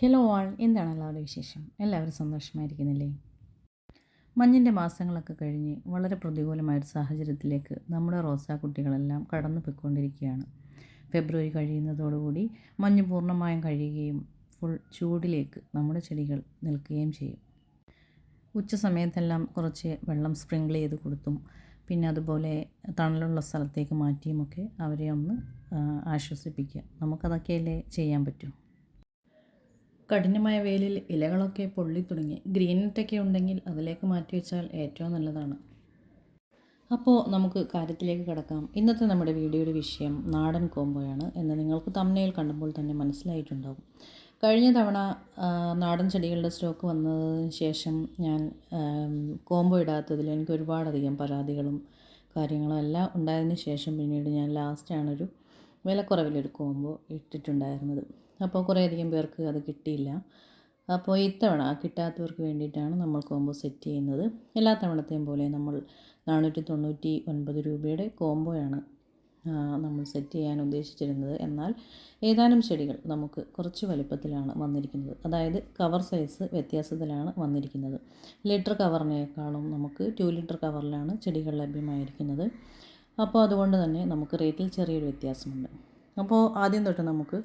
Hello ആൾ എന്താണ് എല്ലാവരുടെ വിശേഷം? എല്ലാവരും സന്തോഷമായിരിക്കുന്നില്ലേ? മഞ്ഞിന്റെ മാസങ്ങളൊക്കെ കഴിഞ്ഞ് വളരെ പ്രതികൂലമായൊരു സാഹചര്യത്തിലേക്ക് നമ്മുടെ റോസാ കുട്ടികളെല്ലാം കടന്നു പോയിക്കൊണ്ടിരിക്കുകയാണ്. ഫെബ്രുവരി കഴിയുന്നതോടുകൂടി മഞ്ഞ് പൂർണമായും കഴിയുകയും ഫുൾ ചൂടിലേക്ക് നമ്മുടെ ചെടികൾ നിൽക്കുകയും ചെയ്യും. ഉച്ച സമയത്തെല്ലാം കുറച്ച് വെള്ളം സ്പ്രിങ്കിൾ ചെയ്ത് കൊടുത്തും പിന്നെ അതുപോലെ തണലുള്ള സ്ഥലത്തേക്ക് മാറ്റിയുമൊക്കെ അവരെ ഒന്ന് ആശ്വസിപ്പിക്കുക. നമുക്കതൊക്കെയല്ലേ ചെയ്യാൻ പറ്റൂ? കഠിനമായ വെയിലിൽ ഇലകളൊക്കെ പൊള്ളി തുടങ്ങി ഗ്രീൻ നെറ്റൊക്കെ ഉണ്ടെങ്കിൽ അതിലേക്ക് മാറ്റി വെച്ചാൽ ഏറ്റവും നല്ലതാണ്. അപ്പോൾ നമുക്ക് കാര്യത്തിലേക്ക് കിടക്കാം. ഇന്നത്തെ നമ്മുടെ വീഡിയോയുടെ വിഷയം നാടൻ കോമ്പോയാണ് എന്ന് നിങ്ങൾക്ക് തമ്മനയിൽ കണ്ടപ്പോൾ തന്നെ മനസ്സിലായിട്ടുണ്ടാവും. കഴിഞ്ഞ തവണ നാടൻ ചെടികളുടെ സ്റ്റോക്ക് വന്നതിന് ശേഷം ഞാൻ കോമ്പോ ഇടാത്തതിൽ എനിക്ക് ഒരുപാടധികം പരാതികളും കാര്യങ്ങളും എല്ലാം ഉണ്ടായതിന് ശേഷം പിന്നീട് ഞാൻ ലാസ്റ്റാണൊരു വിലക്കുറവിലൊരു കോമ്പോ ഇട്ടിട്ടുണ്ടായിരുന്നത്. അപ്പോൾ കുറേയധികം പേർക്ക് അത് കിട്ടിയില്ല. അപ്പോൾ ഇത്തവണ കിട്ടാത്തവർക്ക് വേണ്ടിയിട്ടാണ് നമ്മൾ കോംബോ സെറ്റ് ചെയ്യുന്നത്. എല്ലാ തവണത്തെയും പോലെ നമ്മൾ നാനൂറ്റി തൊണ്ണൂറ്റി ഒൻപത് രൂപയുടെ കോംബോയാണ് നമ്മൾ സെറ്റ് ചെയ്യാൻ ഉദ്ദേശിച്ചിരുന്നത്. എന്നാൽ ഏതാനും ചെടികൾ നമുക്ക് കുറച്ച് വലിപ്പത്തിലാണ് വന്നിരിക്കുന്നത്. അതായത് കവർ സൈസ് വ്യത്യാസത്തിലാണ് വന്നിരിക്കുന്നത്. ലിറ്റർ കവറിനേക്കാളും നമുക്ക് ടു ലിറ്റർ കവറിലാണ് ചെടികൾ ലഭ്യമായിരിക്കുന്നത്. അപ്പോൾ അതുകൊണ്ട് തന്നെ നമുക്ക് റേറ്റിൽ ചെറിയൊരു വ്യത്യാസമുണ്ട്. അപ്പോൾ ആദ്യം തൊട്ട് നമുക്ക്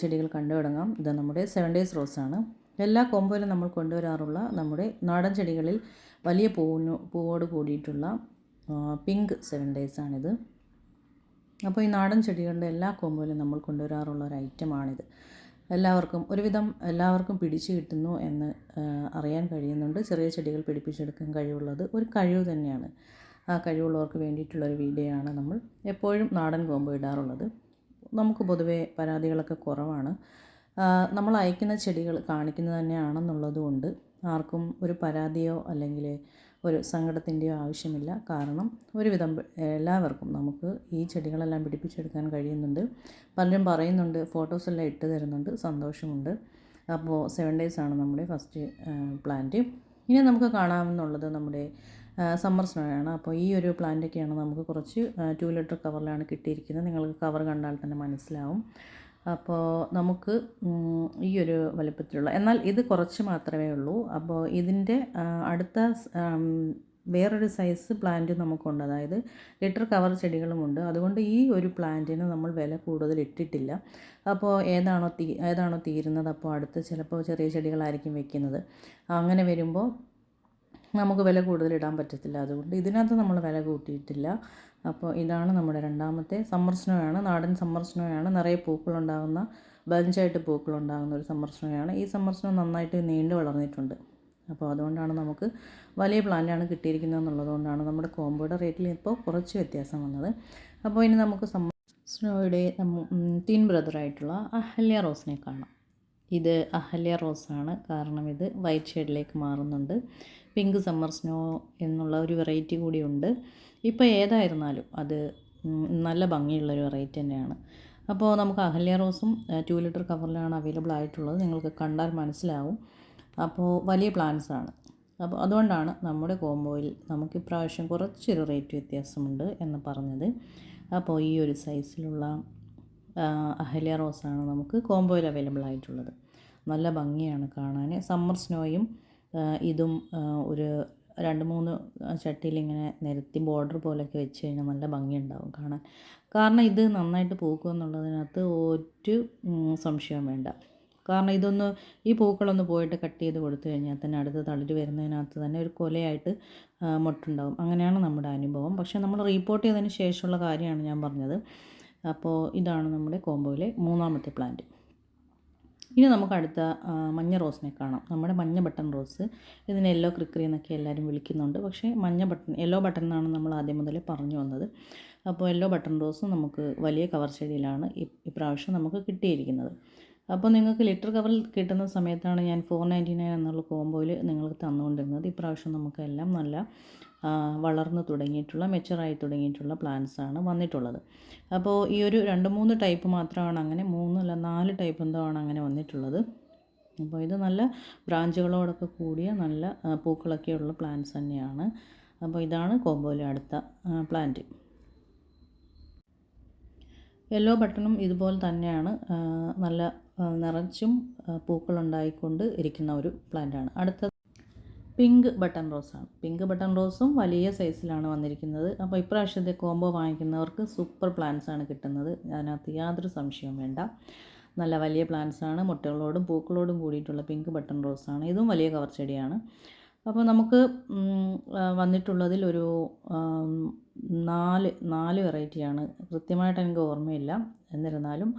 ചെടികൾ കണ്ടു തുടങ്ങാം. ഇത് നമ്മുടെ സെവൻ ഡേയ്സ് റോസാണ് എല്ലാ കൊമ്പോയിലും നമ്മൾ കൊണ്ടുവരാറുള്ള നമ്മുടെ നാടൻ ചെടികളിൽ വലിയ പൂവിന് പൂവോട് കൂടിയിട്ടുള്ള പിങ്ക് സെവൻ ഡേയ്സ് ആണിത്. അപ്പോൾ ഈ നാടൻ ചെടികളുടെ എല്ലാ കൊമ്പോയിലും നമ്മൾ കൊണ്ടുവരാറുള്ള ഒരു ഐറ്റമാണിത് എല്ലാവർക്കും ഒരുവിധം എല്ലാവർക്കും പിടിച്ചു കിട്ടുന്നു എന്ന് അറിയാൻ കഴിയുന്നുണ്ട്. ചെറിയ ചെടികൾ പിടിപ്പിച്ചെടുക്കാൻ കഴിവുള്ളത് ഒരു കഴിവ് തന്നെയാണ്. ആ കഴിവുള്ളവർക്ക് വേണ്ടിയിട്ടുള്ളൊരു വീഡിയോ ആണ് നമ്മൾ എപ്പോഴും നാടൻ കോമ്പോ ഇടാറുള്ളത്. നമുക്ക് പൊതുവേ പരാതികളൊക്കെ കുറവാണ്. നമ്മൾ അയക്കുന്ന ചെടികൾ കാണിക്കുന്നത് തന്നെയാണെന്നുള്ളത് കൊണ്ട് ആർക്കും ഒരു പരാതിയോ അല്ലെങ്കിൽ ഒരു സങ്കടത്തിന്റെയോ ആവശ്യമില്ല. കാരണം ഒരുവിധം എല്ലാവർക്കും നമുക്ക് ഈ ചെടികളെല്ലാം പിടിപ്പിച്ചെടുക്കാൻ കഴിയുന്നുണ്ട്. പലരും പറയുന്നുണ്ട് ഫോട്ടോസെല്ലാം ഇട്ട് തരുന്നുണ്ട് സന്തോഷമുണ്ട്. അപ്പോൾ സെവൻ ഡേയ്സ് ആണ് നമ്മുടെ ഫസ്റ്റ് പ്ലാന്റ്. ഇനി നമുക്ക് കാണാമെന്നുള്ളത് നമ്മുടെ സമ്മർ സ്നോയാണ്. അപ്പോൾ ഈ ഒരു പ്ലാന്റൊക്കെയാണ് നമുക്ക് കുറച്ച് ടു ലിറ്റർ കവറിലാണ് കിട്ടിയിരിക്കുന്നത്. നിങ്ങൾക്ക് കവർ കണ്ടാൽ തന്നെ മനസ്സിലാവും. അപ്പോൾ നമുക്ക് ഈ ഒരു വലുപ്പത്തിലുള്ള എന്നാൽ ഇത് കുറച്ച് മാത്രമേ ഉള്ളൂ. അപ്പോൾ ഇതിന്റെ അടുത്ത വേറൊരു സൈസ് പ്ലാന്റ് നമുക്കുണ്ട്. അതായത് ലിറ്റർ കവർ ചെടികളുമുണ്ട്. അതുകൊണ്ട് ഈ ഒരു പ്ലാന്റിന് നമ്മൾ വില കൂടുതൽ ഇട്ടിട്ടില്ല. അപ്പോൾ ഏതാണോ തീ ഏതാണോ തീരുന്നത് അപ്പോൾ അടുത്ത് ചിലപ്പോൾ ചെറിയ ചെടികളായിരിക്കും വെക്കുന്നത്. അങ്ങനെ വരുമ്പോൾ നമുക്ക് വില കൂടുതൽ ഇടാൻ പറ്റത്തില്ല. അതുകൊണ്ട് ഇതിനകത്ത് നമ്മൾ വില കൂട്ടിയിട്ടില്ല. അപ്പോൾ ഇതാണ് നമ്മുടെ രണ്ടാമത്തെ സമ്മർ സ്നോയാണ് നാടൻ സമ്മർ സ്നോയാണ് നിറയെ പൂക്കളുണ്ടാകുന്ന ബഞ്ചായിട്ട് പൂക്കളുണ്ടാകുന്ന ഒരു സമ്മർ സ്നോയാണ് ഈ സമ്മർ സ്നോ നന്നായിട്ട് നീണ്ടു വളർന്നിട്ടുണ്ട്. അപ്പോൾ അതുകൊണ്ടാണ് നമുക്ക് വലിയ പ്ലാന്റാണ് കിട്ടിയിരിക്കുന്നത് എന്നുള്ളതുകൊണ്ടാണ് നമ്മുടെ കോമ്പോയുടെ റേറ്റിൽ ഇപ്പോൾ കുറച്ച് വ്യത്യാസം വന്നത്. അപ്പോൾ ഇനി നമുക്ക് സമ്മർ സ്നോയുടെ തിൻ ബ്രദറായിട്ടുള്ള അഹല്യ റോസിനെ കാണാം. ഇത് അഹല്യ റോസാണ്. കാരണം ഇത് വൈറ്റ് ഷെയ്ഡിലേക്ക് മാറുന്നുണ്ട്. പിങ്ക് സമ്മർ സ്നോ എന്നുള്ള ഒരു വെറൈറ്റി കൂടിയുണ്ട്. ഇപ്പോൾ ഏതായിരുന്നാലും അത് നല്ല ഭംഗിയുള്ളൊരു വെറൈറ്റി തന്നെയാണ്. അപ്പോൾ നമുക്ക് അഹല്യ റോസും ടു ലിറ്റർ കവറിലാണ് അവൈലബിൾ ആയിട്ടുള്ളത്. നിങ്ങൾക്ക് കണ്ടാൽ മനസ്സിലാവും. അപ്പോൾ വലിയ പ്ലാൻസ് ആണ്. അപ്പോൾ അതുകൊണ്ടാണ് നമ്മുടെ കോംബോയിൽ നമുക്ക് ഇപ്രാവശ്യം കുറച്ചൊരു റേറ്റ് വ്യത്യാസമുണ്ട് എന്ന് പറഞ്ഞത്. അപ്പോൾ ഈ ഒരു സൈസിലുള്ള അഹല്യ റോസാണ് നമുക്ക് കോംബോയിൽ അവൈലബിൾ ആയിട്ടുള്ളത്. നല്ല ഭംഗിയാണ് കാണാൻ. സമ്മർ സ്നോയും ഇതും ഒരു രണ്ട് മൂന്ന് ചട്ടിയിൽ ഇങ്ങനെ നിരത്തി ബോർഡർ പോലെയൊക്കെ വെച്ച് കഴിഞ്ഞാൽ നല്ല ഭംഗിയുണ്ടാവും കാണാൻ. കാരണം ഇത് നന്നായിട്ട് പൂക്കും എന്നുള്ളതിനകത്ത് ഒരു സംശയവും വേണ്ട. കാരണം ഇതൊന്ന് ഈ പൂക്കളൊന്ന് പോയിട്ട് കട്ട് ചെയ്ത് കൊടുത്തു കഴിഞ്ഞാൽ തന്നെ അടുത്ത തളിര് വരുന്നതിനകത്ത് തന്നെ ഒരു കൊലയായിട്ട് മുട്ടുണ്ടാവും. അങ്ങനെയാണ് നമ്മുടെ അനുഭവം. പക്ഷേ നമ്മൾ റിപ്പോർട്ട് ചെയ്തതിന് ശേഷമുള്ള കാര്യമാണ് ഞാൻ പറഞ്ഞത്. അപ്പോൾ ഇതാണ് നമ്മുടെ കോമ്പോയിലെ മൂന്നാമത്തെ പ്ലാന്റ് ഇനി നമുക്ക് അടുത്ത മഞ്ഞ റോസിനെ കാണാം. നമ്മുടെ മഞ്ഞ ബട്ടൺ റോസ്. ഇതിനെ യെല്ലോ ക്രിക്കറി എന്നൊക്കെ എല്ലാവരും വിളിക്കുന്നുണ്ട്. പക്ഷേ മഞ്ഞ ബട്ടൺ യെല്ലോ ബട്ടൺ എന്നാണ് നമ്മൾ ആദ്യം മുതലേ പറഞ്ഞു വന്നത്. അപ്പോൾ യെല്ലോ ബട്ടൺ റോസ് നമുക്ക് വലിയ കവർ ചെടിയിലാണ് ഇപ്രാവശ്യം നമുക്ക് കിട്ടിയിരിക്കുന്നത്. അപ്പോൾ നിങ്ങൾക്ക് ലിറ്റർ കവറിൽ കിട്ടുന്ന സമയത്താണ് ഞാൻ ഫോർ നയന്റി നയൻ എന്നുള്ള കോംബോയിൽ നിങ്ങൾക്ക് തന്നുകൊണ്ടിരുന്നത്. ഇപ്രാവശ്യം നമുക്കെല്ലാം നല്ല വളർന്നു തുടങ്ങിയിട്ടുള്ള മെച്ചറായി തുടങ്ങിയിട്ടുള്ള പ്ലാന്റ്സ് ആണ് വന്നിട്ടുള്ളത്. അപ്പോൾ ഈ ഒരു രണ്ട് മൂന്ന് ടൈപ്പ് മാത്രമാണ് അങ്ങനെ മൂന്നല്ല നാല് ടൈപ്പ് എന്തോ ആണ് അങ്ങനെ വന്നിട്ടുള്ളത്. അപ്പോൾ ഇത് നല്ല ബ്രാഞ്ചുകളോടൊക്കെ കൂടിയ നല്ല പൂക്കളൊക്കെയുള്ള പ്ലാന്റ്സ് തന്നെയാണ്. അപ്പോൾ ഇതാണ് കോമ്പോയിലെ അടുത്ത പ്ലാന്റ് യെല്ലോ ബട്ടണും ഇതുപോലെ തന്നെയാണ് നല്ല നിറച്ചും പൂക്കളുണ്ടായിക്കൊണ്ട് ഇരിക്കുന്ന ഒരു പ്ലാന്റാണ് അടുത്ത പിങ്ക് ബട്ടൺ റോസാണ്. പിങ്ക് ബട്ടൺ റോസും വലിയ സൈസിലാണ് വന്നിരിക്കുന്നത്. അപ്പോൾ ഇപ്രാവശ്യത്തെ കോംബോ വാങ്ങിക്കുന്നവർക്ക് സൂപ്പർ പ്ലാന്റ്സ് ആണ് കിട്ടുന്നത്. അതിനകത്ത് യാതൊരു സംശയവും വേണ്ട. നല്ല വലിയ പ്ലാന്റ്സ് ആണ് മുട്ടകളോടും പൂക്കളോടും കൂടിയിട്ടുള്ള പിങ്ക് ബട്ടൺ റോസാണ്. ഇതും വലിയ കവർ ചെടിയാണ്. അപ്പോൾ നമുക്ക് വന്നിട്ടുള്ളതിൽ ഒരു നാല് നാല് വെറൈറ്റിയാണ്. കൃത്യമായിട്ട് എനിക്ക് ഓർമ്മയില്ല. എന്നിരുന്നാലും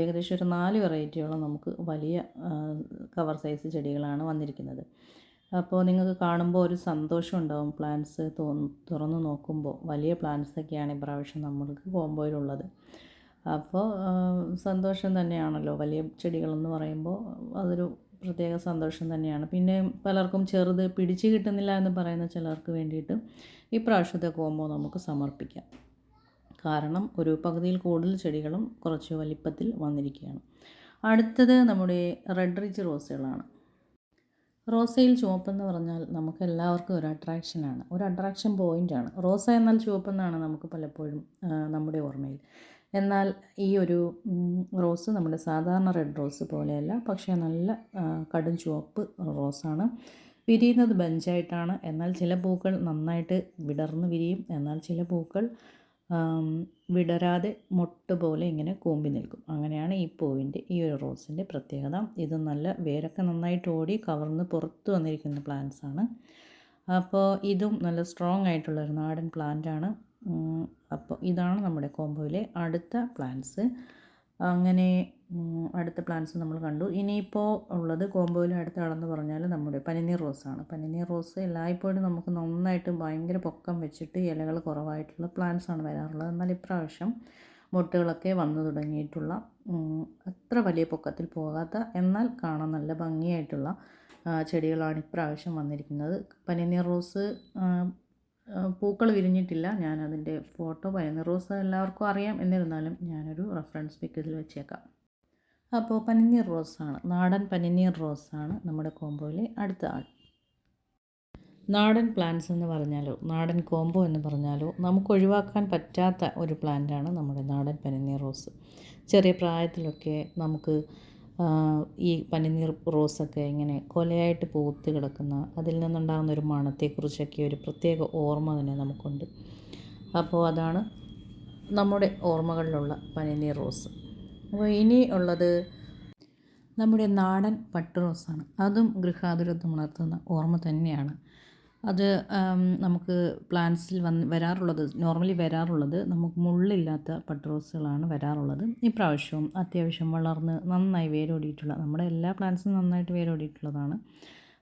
ഏകദേശം ഒരു നാല് വെറൈറ്റിയോളം നമുക്ക് വലിയ കവർ സൈസ് ചെടികളാണ് വന്നിരിക്കുന്നത്. അപ്പോൾ നിങ്ങൾക്ക് കാണുമ്പോൾ ഒരു സന്തോഷം ഉണ്ടാവും പ്ലാന്റ്സ് തുറന്ന് നോക്കുമ്പോൾ വലിയ പ്ലാന്റ്സൊക്കെയാണ് ഇപ്രാവശ്യം നമ്മൾക്ക് കോമ്പോയിലുള്ളത് അപ്പോൾ സന്തോഷം തന്നെയാണല്ലോ. വലിയ ചെടികളെന്ന് പറയുമ്പോൾ അതൊരു പ്രത്യേക സന്തോഷം തന്നെയാണ്. പിന്നെ പലർക്കും ചെറുത് പിടിച്ച് കിട്ടുന്നില്ല എന്ന് പറയുന്ന ചിലർക്ക് വേണ്ടിയിട്ട് ഇപ്രാവശ്യത്തെ കോമ്പോ നമുക്ക് സമർപ്പിക്കാം. കാരണം ഒരു പകുതിയിൽ കൂടുതൽ ചെടികളും കുറച്ച് വലിപ്പത്തിൽ വന്നിരിക്കുകയാണ്. അടുത്തത് നമ്മുടെ റെഡ് റിച്ച് റോസുകളാണ് റോസയിൽ ചുവപ്പെന്ന് പറഞ്ഞാൽ നമുക്ക് എല്ലാവർക്കും ഒരു അട്രാക്ഷനാണ് ഒരു അട്രാക്ഷൻ പോയിന്റാണ് റോസ എന്നാൽ ചുവപ്പെന്നാണ് നമുക്ക് പലപ്പോഴും നമ്മുടെ ഓർമ്മയിൽ. എന്നാൽ ഈ ഒരു റോസ് നമ്മുടെ സാധാരണ റെഡ് റോസ് പോലെയല്ല പക്ഷേ നല്ല കടും ചുവപ്പ് റോസാണ്. വിരിയുന്നത് ബഞ്ചായിട്ടാണ്. എന്നാൽ ചില പൂക്കൾ നന്നായിട്ട് വിടർന്ന് വിരിയും. എന്നാൽ ചില പൂക്കൾ വിടരാതെ മൊട്ട് പോലെ ഇങ്ങനെ കൂമ്പി നിൽക്കും. അങ്ങനെയാണ് ഈ പൂവിന്റെ ഈ ഒരു റോസിന്റെ പ്രത്യേകത. ഇത് നല്ല വേരൊക്കെ നന്നായിട്ട് ഓടി കവർന്ന് പുറത്ത് വന്നിരിക്കുന്ന പ്ലാന്റ്സ് ആണ്. അപ്പോൾ ഇതും നല്ല സ്ട്രോങ് ആയിട്ടുള്ള ഒരു നാടൻ പ്ലാന്റ് ആണ്. അപ്പോൾ ഇതാണ് നമ്മുടെ കോമ്പോയിലെ അടുത്ത പ്ലാന്റ്സ് അങ്ങനെ അടുത്ത പ്ലാന്റ്സ് നമ്മൾ കണ്ടു. ഇനിയിപ്പോൾ ഉള്ളത് കോമ്പോയിലെ അടുത്ത ആളെന്ന് പറഞ്ഞാൽ നമ്മുടെ പനിനീർ റോസാണ് പനിനീർ റോസ് എല്ലായ്പ്പോഴും നമുക്ക് നന്നായിട്ട് ഭയങ്കര പൊക്കം വെച്ചിട്ട് ഇലകൾ കുറവായിട്ടുള്ള പ്ലാന്റ്സാണ് വരാറുള്ളത്. എന്നാൽ ഇപ്രാവശ്യം മുട്ടുകളൊക്കെ വന്നു തുടങ്ങിയിട്ടുള്ള അത്ര വലിയ പൊക്കത്തിൽ പോകാത്ത എന്നാൽ കാണാൻ നല്ല ഭംഗിയായിട്ടുള്ള ചെടികളാണ് ഇപ്രാവശ്യം വന്നിരിക്കുന്നത്. പനിനീർ റോസ് പൂക്കൾ വിരിഞ്ഞിട്ടില്ല. ഞാൻ ഞാനതിന്റെ ഫോട്ടോ പനിനീർ റോസ് എല്ലാവർക്കും അറിയാം. എന്നിരുന്നാലും ഞാനൊരു റെഫറൻസ് പിക്ക് ഇതിൽ വെച്ചേക്കാം. അപ്പോൾ പനിനീർ റോസാണ്. നാടൻ പനിനീർ റോസാണ് നമ്മുടെ കോമ്പോയിലെ അടുത്ത ആൾ. നാടൻ പ്ലാന്റ്സ് എന്ന് പറഞ്ഞാലോ നാടൻ കോംബോ എന്ന് പറഞ്ഞാലോ നമുക്ക് ഒഴിവാക്കാൻ പറ്റാത്ത ഒരു പ്ലാന്റാണ് നമ്മുടെ നാടൻ പനിനീർ റോസ്. ചെറിയ പ്രായത്തിലൊക്കെ നമുക്ക് ഈ പനിനീർ റോസൊക്കെ ഇങ്ങനെ കൊലയായിട്ട് പൂത്ത് കിടക്കുന്ന അതിൽ നിന്നുണ്ടാകുന്ന ഒരു മണത്തെക്കുറിച്ചൊക്കെ ഒരു പ്രത്യേക ഓർമ്മ തന്നെ നമുക്കുണ്ട്. അപ്പോൾ അതാണ് നമ്മുടെ ഓർമ്മകളിലുള്ള പനിനീർ റോസ്. അപ്പോൾ ഇനി ഉള്ളത് നമ്മുടെ നാടൻ പട്ട് റോസാണ്. അതും ഗൃഹാതുരത്വം ഉണർത്തുന്ന ഓർമ്മ തന്നെയാണ്. അത് നമുക്ക് പ്ലാന്റ്സിൽ വന്ന് വരാറുള്ളത് നോർമലി വരാറുള്ളത് നമുക്ക് മുള്ളില്ലാത്ത പട്ട് റോസുകളാണ് വരാറുള്ളത് ഇപ്രാവശ്യവും അത്യാവശ്യം വളർന്ന് നന്നായി വേരോടിയിട്ടുള്ള നമ്മുടെ എല്ലാ പ്ലാന്റ്സും നന്നായിട്ട് വേരോടിയിട്ടുള്ളതാണ്.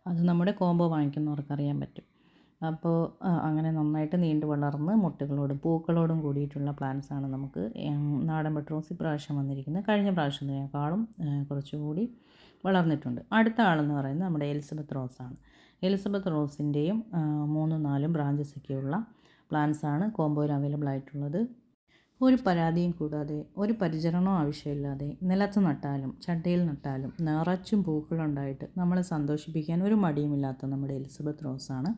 അത് നമ്മുടെ കോംബോ വാങ്ങിക്കുന്നവർക്ക് അറിയാൻ പറ്റും. അപ്പോൾ അങ്ങനെ നന്നായിട്ട് നീണ്ടു വളർന്ന് മുട്ടുകളോടും പൂക്കളോടും കൂടിയിട്ടുള്ള പ്ലാന്റ്സ് ആണ് നമുക്ക് നാടൻ പട്ട് റോസ് ഇപ്രാവശ്യം വന്നിരിക്കുന്നത്. കഴിഞ്ഞ പ്രാവശ്യത്തിനേക്കാളും കുറച്ചുകൂടി വളർന്നിട്ടുണ്ട്. അടുത്ത ആളെന്ന് പറയുന്നത് നമ്മുടെ എലിസബത്ത് റോസാണ്. എലിസബത്ത് റോസിന്റെയും മൂന്നും നാലും ബ്രാഞ്ചസ് ഒക്കെയുള്ള plants ആണ് കോംബോയിൽ അവൈലബിൾ ആയിട്ടുള്ളത്. ഒരു പരാതിയും കൂടാതെ ഒരു പരിചരണവും ആവശ്യമില്ലാതെ നിലത്ത് നട്ടാലും ചട്ടയിൽ നട്ടാലും നിറച്ചും പൂക്കളുണ്ടായിട്ട് നമ്മളെ സന്തോഷിപ്പിക്കാൻ ഒരു മടിയുമില്ലാത്ത നമ്മുടെ എലിസബത്ത് റോസാണ്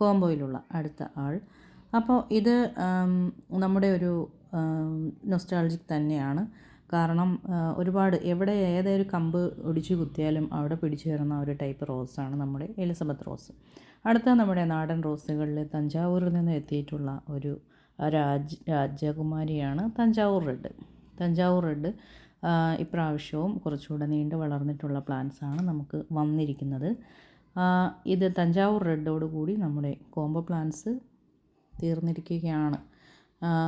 കോംബോയിലുള്ള അടുത്ത ആൾ. അപ്പോൾ ഇത് നമ്മുടെ ഒരു നൊസ്റ്റാൾജിക് തന്നെയാണ്. കാരണം ഒരുപാട് എവിടെ ഏതൊരു കമ്പ് ഒടിച്ചു കുത്തിയാലും അവിടെ പിടിച്ചു കയറുന്ന ഒരു ടൈപ്പ് റോസാണ് നമ്മുടെ എലിസബത്ത് റോസ്. അടുത്ത നമ്മുടെ നാടൻ റോസുകളിൽ തഞ്ചാവൂരിൽ നിന്ന് എത്തിയിട്ടുള്ള ഒരു രാജ് രാജകുമാരിയാണ് തഞ്ചാവൂർ റെഡ്. തഞ്ചാവൂർ റെഡ് ഇപ്രാവശ്യവും കുറച്ചുകൂടെ നീണ്ടു വളർന്നിട്ടുള്ള പ്ലാന്റ്സ് ആണ് നമുക്ക് വന്നിരിക്കുന്നത്. ഇത് തഞ്ചാവൂർ റെഡോട് കൂടി നമ്മുടെ കോംബോ പ്ലാന്റ്സ് തീർന്നിരിക്കുകയാണ്.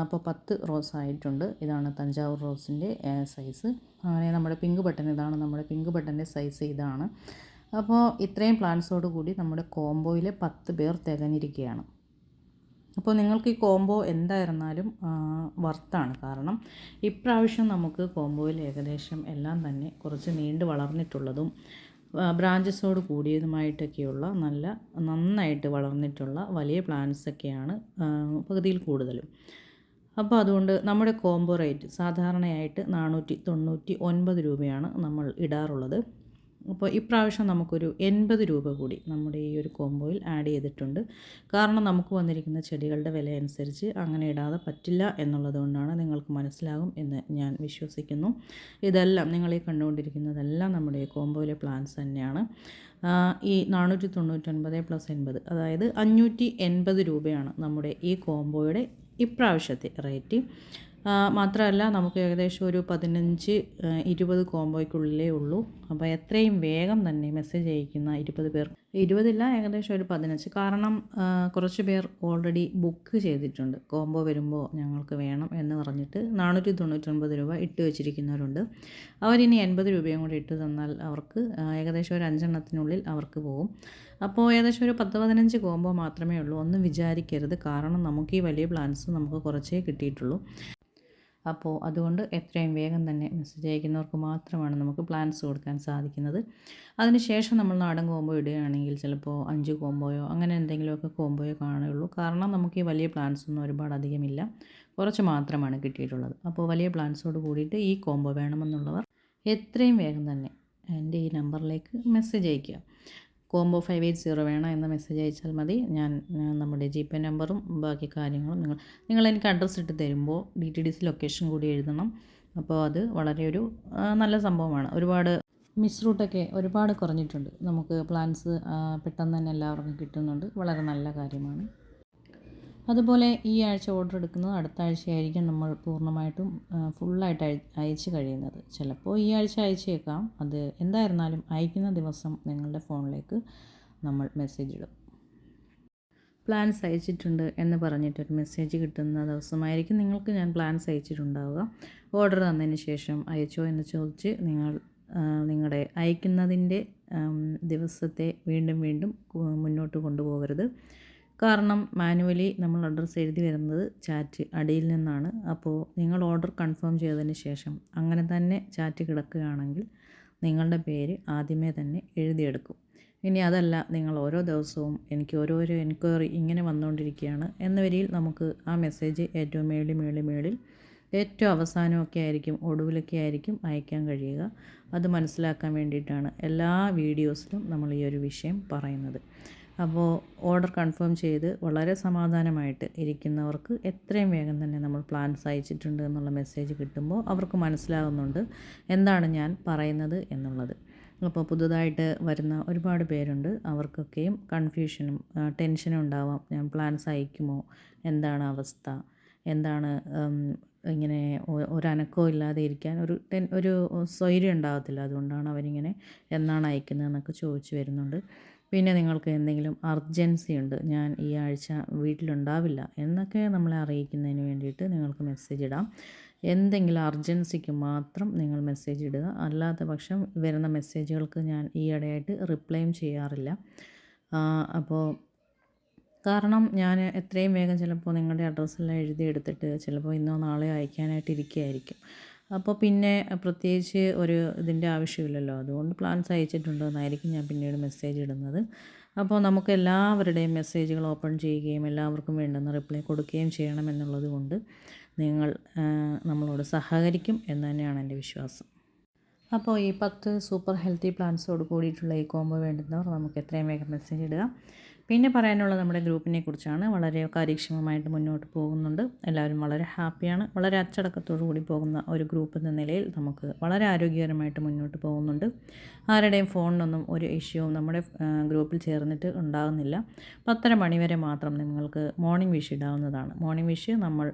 അപ്പോൾ പത്ത് റോസ് ആയിട്ടുണ്ട്. ഇതാണ് തഞ്ചാവൂർ റോസിന്റെ സൈസ്. അങ്ങനെ നമ്മുടെ പിങ്ക് ബട്ടൺ ഇതാണ് നമ്മുടെ പിങ്ക് ബട്ടന്റെ സൈസ് ഇതാണ്. അപ്പോൾ ഇത്രയും പ്ലാന്റ്സോട് കൂടി നമ്മുടെ കോംബോയിലെ പത്ത് പേർ തികഞ്ഞിരിക്കുകയാണ്. അപ്പോൾ നിങ്ങൾക്ക് ഈ കോംബോ എന്തായിരുന്നാലും വർത്താണ്. കാരണം ഇപ്രാവശ്യം നമുക്ക് കോംബോയിൽ ഏകദേശം എല്ലാം തന്നെ കുറച്ച് നീണ്ടു വളർന്നിട്ടുള്ളതും ബ്രാഞ്ചസോട് കൂടിയതുമായിട്ടൊക്കെയുള്ള നല്ല നന്നായിട്ട് വളർന്നിട്ടുള്ള വലിയ പ്ലാന്റ്സ് ഒക്കെയാണ് ആ, പകുതിയിൽ കൂടുതലും. അപ്പോൾ അതുകൊണ്ട് നമ്മുടെ കോംബോ റേറ്റ് സാധാരണയായിട്ട് നാനൂറ്റി തൊണ്ണൂറ്റി ഒൻപത് രൂപയാണ് നമ്മൾ ഇടാറുള്ളത്. അപ്പോൾ ഇപ്രാവശ്യം നമുക്കൊരു എൺപത് രൂപ കൂടി നമ്മുടെ ഈ ഒരു കോംബോയിൽ ആഡ് ചെയ്തിട്ടുണ്ട്. കാരണം നമുക്ക് വന്നിരിക്കുന്ന ചെടികളുടെ വില അനുസരിച്ച് അങ്ങനെ ഇടാതെ പറ്റില്ല എന്നുള്ളതുകൊണ്ടാണ് നിങ്ങൾക്ക് മനസ്സിലാകും എന്ന് ഞാൻ വിശ്വസിക്കുന്നു. ഇതെല്ലാം നിങ്ങൾ ഈ കണ്ടുകൊണ്ടിരിക്കുന്നതെല്ലാം നമ്മുടെ ഈ കോംബോയിലെ പ്ലാൻസ് തന്നെയാണ്. ഈ നാനൂറ്റി തൊണ്ണൂറ്റൊൻപത് പ്ലസ് എൺപത് അതായത് അഞ്ഞൂറ്റി എൺപത് രൂപയാണ് നമ്മുടെ ഈ കോംബോയുടെ ഇപ്രാവശ്യത്തെ റേറ്റ് മാത്രമല്ല നമുക്ക് ഏകദേശം ഒരു പതിനഞ്ച് ഇരുപത് കോംബോയ്ക്കുള്ളിലേ ഉള്ളൂ. അപ്പോൾ എത്രയും വേഗം തന്നെ മെസ്സേജ് അയക്കുന്ന ഇരുപത് പേർ. ഇരുപതില്ല ഏകദേശം ഒരു പതിനഞ്ച്. കാരണം കുറച്ച് പേർ ഓൾറെഡി ബുക്ക് ചെയ്തിട്ടുണ്ട്. കോംബോ വരുമ്പോൾ ഞങ്ങൾക്ക് വേണം എന്ന് പറഞ്ഞിട്ട് നാനൂറ്റി തൊണ്ണൂറ്റൊൻപത് രൂപ ഇട്ട് വെച്ചിരിക്കുന്നവരുണ്ട്. അവരിനി എൺപത് രൂപയും കൂടി ഇട്ട് തന്നാൽ അവർക്ക് ഏകദേശം ഒരു അഞ്ചെണ്ണത്തിനുള്ളിൽ അവർക്ക് പോകും അപ്പോൾ ഏകദേശം ഒരു പത്ത് പതിനഞ്ച് കോംബോ മാത്രമേ ഉള്ളൂ. ഒന്നും വിചാരിക്കരുത്. കാരണം നമുക്ക് ഈ വലിയ പ്ലാൻസ് നമുക്ക് കുറച്ചേ കിട്ടിയിട്ടുള്ളൂ. അപ്പോൾ അതുകൊണ്ട് എത്രയും വേഗം തന്നെ മെസ്സേജ് അയക്കുന്നവർക്ക് മാത്രമാണ് നമുക്ക് പ്ലാൻസ് കൊടുക്കാൻ സാധിക്കുന്നത്. അതിനുശേഷം നമ്മൾ നാടൻ കോമ്പോ ഇടുകയാണെങ്കിൽ ചിലപ്പോൾ അഞ്ച് കോമ്പോയോ അങ്ങനെ എന്തെങ്കിലുമൊക്കെ കോമ്പോയോ കാണുകയുള്ളൂ. കാരണം നമുക്ക് ഈ വലിയ പ്ലാൻസ് ഒന്നും ഒരുപാട് അധികമില്ല. കുറച്ച് മാത്രമാണ് കിട്ടിയിട്ടുള്ളത്. അപ്പോൾ വലിയ പ്ലാൻസോട് കൂടിയിട്ട് ഈ കോമ്പോ വേണമെന്നുള്ളവർ എത്രയും വേഗം തന്നെ എന്റെ ഈ നമ്പറിലേക്ക് മെസ്സേജ് അയയ്ക്കുക. കോംബോ ഫൈവ് എയ്റ്റ് സീറോ വേണം എന്ന മെസ്സേജ് അയച്ചാൽ മതി. ഞാൻ നമ്മുടെ ജി പേ നമ്പറും ബാക്കി കാര്യങ്ങളും നിങ്ങൾ നിങ്ങൾ എനിക്ക് അഡ്രസ്സ് ഇട്ട് തരുമ്പോൾ D T D C location കൂടി എഴുതണം. അപ്പോൾ അത് വളരെ ഒരു നല്ല സംഭവമാണ്. ഒരുപാട് മിസ് റൂട്ടൊക്കെ ഒരുപാട് കുറഞ്ഞിട്ടുണ്ട്. നമുക്ക് പ്ലാൻസ് പെട്ടെന്ന് തന്നെ എല്ലാവർക്കും കിട്ടുന്നുണ്ട്. വളരെ നല്ല കാര്യമാണ്. അതുപോലെ ഈ ആഴ്ച ഓർഡർ എടുക്കുന്നത് അടുത്ത ആഴ്ചയായിരിക്കും നമ്മൾ പൂർണമായിട്ടും ഫുള്ളായിട്ട് അയച്ച് കഴിയുന്നത്. ചിലപ്പോൾ ഈ ആഴ്ച അയച്ചേക്കാം. അത് എന്തായിരുന്നാലും അയക്കുന്ന ദിവസം നിങ്ങളുടെ ഫോണിലേക്ക് നമ്മൾ മെസ്സേജ് ഇടും. പ്ലാൻസ് അയച്ചിട്ടുണ്ട് എന്ന് പറഞ്ഞിട്ടൊരു മെസ്സേജ് കിട്ടുന്ന ദിവസമായിരിക്കും നിങ്ങൾക്ക് ഞാൻ പ്ലാൻസ് അയച്ചിട്ടുണ്ടാവുക. ഓർഡർ തന്നതിന് ശേഷം അയച്ചോ എന്ന് ചോദിച്ച് നിങ്ങൾ നിങ്ങളുടെ അയക്കുന്നതിന്റെ ദിവസത്തെ വീണ്ടും വീണ്ടും മുന്നോട്ട് കൊണ്ടുപോകരുത്. കാരണം മാനുവലി നമ്മൾ അഡ്രസ്സ് എഴുതി വരുന്നത് ചാറ്റ് അടിയിൽ നിന്നാണ്. അപ്പോൾ നിങ്ങൾ ഓർഡർ കൺഫേം ചെയ്തതിന് ശേഷം അങ്ങനെ തന്നെ ചാറ്റ് കിടക്കുകയാണെങ്കിൽ നിങ്ങളുടെ പേര് ആദ്യമേ തന്നെ എഴുതിയെടുക്കും. ഇനി അതല്ല നിങ്ങൾ ഓരോ ദിവസവും എനിക്ക് ഓരോരോ എൻക്വയറി ഇങ്ങനെ വന്നുകൊണ്ടിരിക്കുകയാണ് എന്ന വരിയിൽ നമുക്ക് ആ മെസ്സേജ് ഏറ്റവും മേളി മേളി മേളിൽ ഏറ്റവും അവസാനമൊക്കെ ആയിരിക്കും ഒടുവിലൊക്കെ ആയിരിക്കും അയക്കാൻ കഴിയുക. അത് മനസ്സിലാക്കാൻ വേണ്ടിയിട്ടാണ് എല്ലാ വീഡിയോസിലും നമ്മൾ ഈ ഒരു വിഷയം പറയുന്നത്. അപ്പോൾ ഓർഡർ കൺഫേം ചെയ്ത് വളരെ സമാധാനമായിട്ട് ഇരിക്കുന്നവർക്ക് എത്രയും വേഗം തന്നെ നമ്മൾ പ്ലാൻസ് അയച്ചിട്ടുണ്ട് എന്നുള്ള മെസ്സേജ് കിട്ടുമ്പോൾ അവർക്ക് മനസ്സിലാകുന്നുണ്ട് എന്താണ് ഞാൻ പറയുന്നത് എന്നുള്ളത്. അപ്പോൾ പുതുതായിട്ട് വരുന്ന ഒരുപാട് പേരുണ്ട്. അവർക്കൊക്കെയും കൺഫ്യൂഷനും ടെൻഷനും ഉണ്ടാവാം. ഞാൻ പ്ലാൻസ് അയക്കുമോ? എന്താണ് അവസ്ഥ? എന്താണ് ഇങ്ങനെ ഒരനക്കവും ഇല്ലാതെ ഇരിക്കാൻ ഒരു ടെൻ ഒരു സ്വൈര്യം ഉണ്ടാകത്തില്ല. അതുകൊണ്ടാണ് അവരിങ്ങനെ എന്നാണ് അയക്കുന്നതെന്നൊക്കെ ചോദിച്ചു വരുന്നുണ്ട്. പിന്നെ നിങ്ങൾക്ക് എന്തെങ്കിലും അർജൻസി ഉണ്ട് ഞാൻ ഈ ആഴ്ച വീട്ടിലുണ്ടാവില്ല എന്നൊക്കെ നമ്മളെ അറിയിക്കുന്നതിന് വേണ്ടിയിട്ട് നിങ്ങൾക്ക് മെസ്സേജ് ഇടാം. എന്തെങ്കിലും അർജൻസിക്ക് മാത്രം നിങ്ങൾ മെസ്സേജ് ഇടുക. അല്ലാത്ത പക്ഷം വരുന്ന മെസ്സേജുകൾക്ക് ഞാൻ ഈ ഇടയായിട്ട് റിപ്ലൈയും ചെയ്യാറില്ല. അപ്പോൾ കാരണം ഞാൻ എത്രയും വേഗം ചിലപ്പോൾ നിങ്ങളുടെ അഡ്രസ്സെല്ലാം എഴുതിയെടുത്തിട്ട് ചിലപ്പോൾ ഇന്നോ നാളെയോ അയക്കാനായിട്ട് ഇരിക്കുകയായിരിക്കും അപ്പോൾ പിന്നെ പ്രത്യേകിച്ച് ഒരു ഇതിന്റെ ആവശ്യമില്ലല്ലോ. അതുകൊണ്ട് പ്ലാൻസ് അയച്ചിട്ടുണ്ടെന്നായിരിക്കും ഞാൻ പിന്നീട് മെസ്സേജ് ഇടുന്നത്. അപ്പോൾ നമുക്ക് എല്ലാവരുടെയും മെസ്സേജുകൾ ഓപ്പൺ ചെയ്യുകയും എല്ലാവർക്കും വേണ്ടുന്ന റിപ്ലൈ കൊടുക്കുകയും ചെയ്യണമെന്നുള്ളത് കൊണ്ട് നിങ്ങൾ നമ്മളോട് സഹകരിക്കും എന്ന് തന്നെയാണ് എന്റെ വിശ്വാസം. അപ്പോൾ ഈ പത്ത് സൂപ്പർ ഹെൽത്തി പ്ലാൻസോട് കൂടിയിട്ടുള്ള ഈ കോംബോ വേണ്ടുന്നവർ നമുക്ക് എത്രയും വേഗം മെസ്സേജ് ഇടുക. പിന്നെ പറയാനുള്ളത് നമ്മുടെ ഗ്രൂപ്പിനെ കുറിച്ചാണ്. വളരെ കാര്യക്ഷമമായിട്ട് മുന്നോട്ട് പോകുന്നുണ്ട്. എല്ലാവരും വളരെ ഹാപ്പിയാണ്. വളരെ അച്ചടക്കത്തോടു കൂടി പോകുന്ന ഒരു ഗ്രൂപ്പ് എന്ന നിലയിൽ നമുക്ക് വളരെ ആരോഗ്യകരമായിട്ട് മുന്നോട്ട് പോകുന്നുണ്ട്. ആരുടെയും ഫോണിനൊന്നും ഒരു ഇഷ്യൂവും നമ്മുടെ ഗ്രൂപ്പിൽ ചേർന്നിട്ട് ഉണ്ടാകുന്നില്ല. പത്തര മണിവരെ മാത്രം നിങ്ങൾക്ക് മോർണിംഗ് വിഷ് ഇടാവുന്നതാണ്. മോർണിംഗ് വിഷ് നമ്മൾ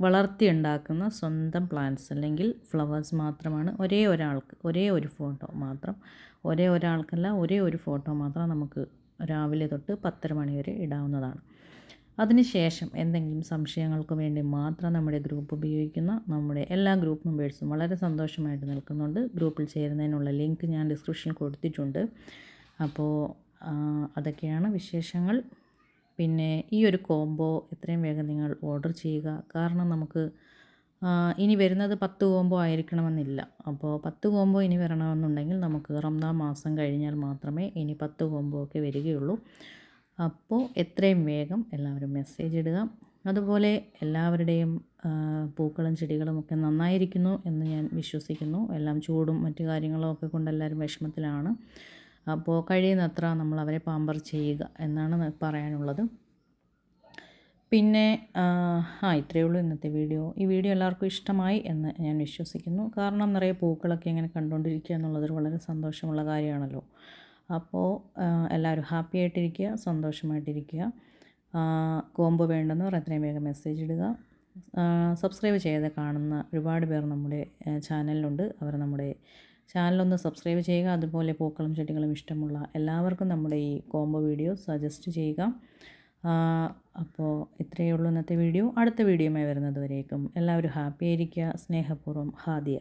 വളർത്തിയുണ്ടാക്കുന്ന സ്വന്തം പ്ലാന്റ്സ് അല്ലെങ്കിൽ ഫ്ലവേഴ്സ് മാത്രമാണ്. ഒരേ ഒരാൾക്ക് ഒരേ ഒരു ഫോട്ടോ മാത്രം ഒരേ ഒരാൾക്കല്ല ഒരേ ഒരു ഫോട്ടോ മാത്രം നമുക്ക് രാവിലെ തൊട്ട് പത്തര മണി വരെ ഇടാവുന്നതാണ്. അതിനുശേഷം എന്തെങ്കിലും സംശയങ്ങൾക്ക് വേണ്ടി മാത്രം നമ്മുടെ ഗ്രൂപ്പ് ഉപയോഗിക്കുന്ന നമ്മുടെ എല്ലാ ഗ്രൂപ്പ് മെമ്പേഴ്സും വളരെ സന്തോഷമായിട്ട് നിൽക്കുന്നുണ്ട്. ഗ്രൂപ്പിൽ ചേരുന്നതിനുള്ള ലിങ്ക് ഞാൻ ഡിസ്ക്രിപ്ഷനിൽ കൊടുത്തിട്ടുണ്ട്. അപ്പോൾ അതൊക്കെയാണ് വിശേഷങ്ങൾ. പിന്നെ ഈ ഒരു കോംബോ എത്രയും വേഗം നിങ്ങൾ ഓർഡർ ചെയ്യുക. കാരണം നമുക്ക് ഇനി വരുന്നത് പത്ത് കോംബോ ആയിരിക്കണമെന്നില്ല. അപ്പോൾ പത്ത് കോംബോ ഇനി വരണമെന്നുണ്ടെങ്കിൽ നമുക്ക് റംദാൻ മാസം കഴിഞ്ഞാൽ മാത്രമേ ഇനി പത്ത് കോംബോ ഒക്കെ വരികയുള്ളൂ. അപ്പോൾ എത്രയും വേഗം എല്ലാവരും മെസ്സേജ് ഇടുക. അതുപോലെ എല്ലാവരുടെയും പൂക്കളും ചെടികളും ഒക്കെ നന്നായിരിക്കുന്നു എന്ന് ഞാൻ വിശ്വസിക്കുന്നു. എല്ലാം ചൂടും മറ്റു കാര്യങ്ങളും ഒക്കെ കൊണ്ട് എല്ലാവരും വിഷമത്തിലാണ്. അപ്പോൾ കഴിയുന്നത്ര നമ്മൾ അവരെ പാമ്പർ ചെയ്യുക എന്നാണ് പറയാനുള്ളത്. പിന്നെ ആ ഇത്രയേ ഉള്ളൂ ഇന്നത്തെ വീഡിയോ. ഈ വീഡിയോ എല്ലാവർക്കും ഇഷ്ടമായി എന്ന് ഞാൻ വിശ്വസിക്കുന്നു. കാരണം നിറയെ പൂക്കളൊക്കെ ഇങ്ങനെ കണ്ടുകൊണ്ടിരിക്കുക എന്നുള്ളതൊരു വളരെ സന്തോഷമുള്ള കാര്യമാണല്ലോ. അപ്പോൾ എല്ലാവരും ഹാപ്പി ആയിട്ടിരിക്കുക സന്തോഷമായിട്ടിരിക്കുക. കോംബോ വേണ്ടെന്നവർ എത്രയും വേഗം മെസ്സേജ് ഇടുക. സബ്സ്ക്രൈബ് ചെയ്ത് കാണുന്ന ഒരുപാട് പേർ നമ്മുടെ ചാനലിലുണ്ട്. അവർ നമ്മുടെ ചാനലൊന്ന് സബ്സ്ക്രൈബ് ചെയ്യുക. അതുപോലെ പൂക്കളും ചെടികളും ഇഷ്ടമുള്ള എല്ലാവർക്കും നമ്മുടെ ഈ കോംബോ വീഡിയോ സജസ്റ്റ് ചെയ്യുക. അപ്പോൾ ഇത്രയേ ഉള്ളൂ ഇന്നത്തെ വീഡിയോ. അടുത്ത വീഡിയോയുമായി വരുന്നത് വരേക്കും. എല്ലാവരും ഹാപ്പി ആയിരിക്കുക. സ്നേഹപൂർവം ഹാദിയ.